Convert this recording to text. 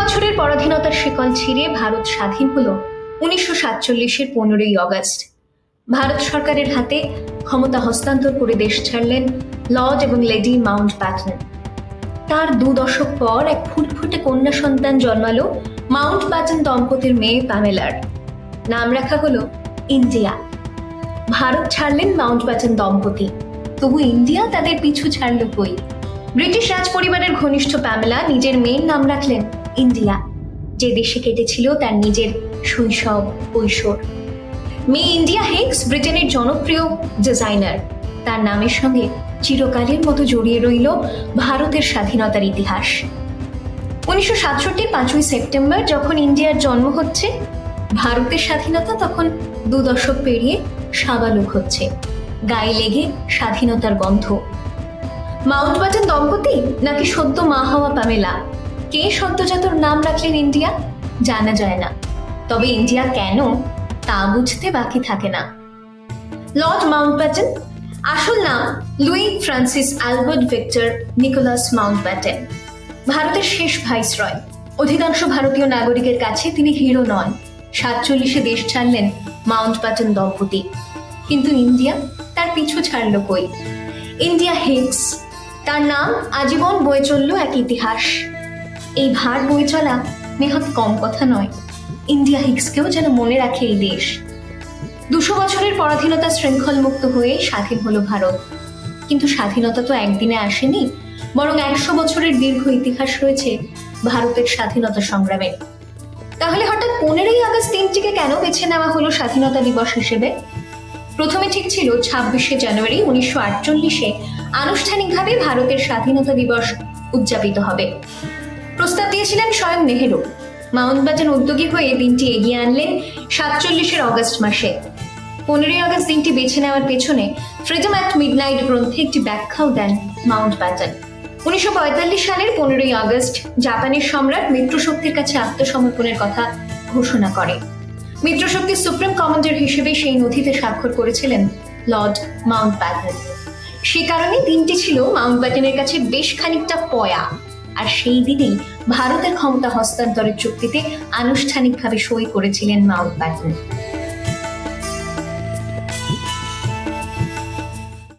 বছরের পরাধীনতার শিকল ছিঁড়ে ভারত স্বাধীন হল উনিশশো সাতচল্লিশের পনেরোই অগস্ট। ভারত সরকারের হাতে ক্ষমতা হস্তান্তর করে দেশ ছাড়লেন লর্ড এবং লেডি মাউন্ট প্যাটন তার দু দশক পর এক ফুটফুটে কন্যা সন্তান জন্মালো মাউন্ট প্যাটন দম্পতির মেয়ে প্যামেলার। নাম রাখা হলো ইন্ডিয়া। ভারত ছাড়লেন মাউন্ট প্যাটন দম্পতি। তবু ইন্ডিয়া তাদের পিছু ছাড়ল কই? ব্রিটিশ রাজ পরিবারের ঘনিষ্ঠ প্যামেলা নিজের মেয়ের নাম রাখলেন ইন্ডিয়া যে দেশে কেটেছিল তার নিজের শৈশব, কৈশোর। মেয়ে ইন্ডিয়া হেক্স ব্রিটেনের জনপ্রিয় ডিজাইনার। তার নামের সঙ্গে চিরকালের মতো জড়িয়ে রইল ভারতের স্বাধীনতার ইতিহাস। উনিশশো সাতষট্টি পাঁচই সেপ্টেম্বর যখন ইন্ডিয়ার জন্ম হচ্ছে, ভারতের স্বাধীনতা তখন দু দশক পেরিয়ে সাবালুক হচ্ছে। গায়ে লেগে স্বাধীনতার গন্ধ। মাউন্ট ব্যাটেন দম্পতি নাকি সদ্য মা হওয়া পামেলা? কে সদ্যজাতর নাম রাখলেন ইন্ডিয়া? জানা যায় না। তবে ইন্ডিয়া কেন? তা বুঝতে বাকি থাকে না। লর্ড মাউন্ট ব্যাটেন আসল নাম Louis Francis Albert Victor Nicholas Mountbatten ভারতের শেষ ভাইসরয়। অধিকাংশ ভারতীয় নাগরিকের কাছে তিনি হিরো নন। সাতচল্লিশে দেশ ছাড়লেন মাউন্ট ব্যাটেন দম্পতি। কিন্তু ইন্ডিয়া তার পিছু ছাড়ল কই? ইন্ডিয়া হিক্স তার নাম আজীবন বয়ে চলল এক ইতিহাস। এই ভার বই চলা নেহাত কম কথা নয়। ইন্ডিয়া হিক্সকেও যেন মনে রাখে এই দেশ। দুশো বছরের পরাধীনতা শৃঙ্খল মুক্ত হয়ে স্বাধীন হলো ভারত। কিন্তু স্বাধীনতা তো একদিনে আসেনি, বরং একশো বছরের দীর্ঘ ইতিহাস রয়েছে ভারতের স্বাধীনতা সংগ্রামে। তাহলে হঠাৎ পনেরোই আগস্ট দিনটিকে কেন বেছে নেওয়া হলো স্বাধীনতা দিবস হিসেবে? প্রথমে ঠিক ছিল ছাব্বিশে জানুয়ারি উনিশশো আটচল্লিশে আনুষ্ঠানিকভাবে ভারতের স্বাধীনতা দিবস উদযাপিত হবে। প্রস্তাব দিয়েছিলেন স্বয়ং নেহেরু। মাউন্ট ব্যাটেন উদ্যোগী হয়ে দিনটি এগিয়ে আনলেন সাতচল্লিশের অগস্ট মাসে। পনেরোই আগস্ট দিনটি বেছে নেওয়ার পেছনে ফ্রিডম অ্যাট মিডনাইট গ্রন্থে একটি ব্যাখ্যাও দেন মাউন্ট ব্যাটেন উনিশশো পঁয়তাল্লিশ সালের পনেরোই আগস্ট জাপানের সম্রাট মিত্রশক্তির কাছে আত্মসমর্পণের কথা ঘোষণা করে। মিত্রশক্তির সুপ্রিম কমান্ডার হিসেবে সেই নথিতে স্বাক্ষর করেছিলেন লর্ড মাউন্ট ব্যাটেন সে কারণে দিনটি ছিল মাউন্ট ব্যাটেনের কাছে বেশ খানিকটা পয়া। আর সেই দিনেই ভারতের ক্ষমতা হস্তান্তরের চুক্তিতে আনুষ্ঠানিকভাবে সই করেছিলেন মাউন্ট ব্যাটেন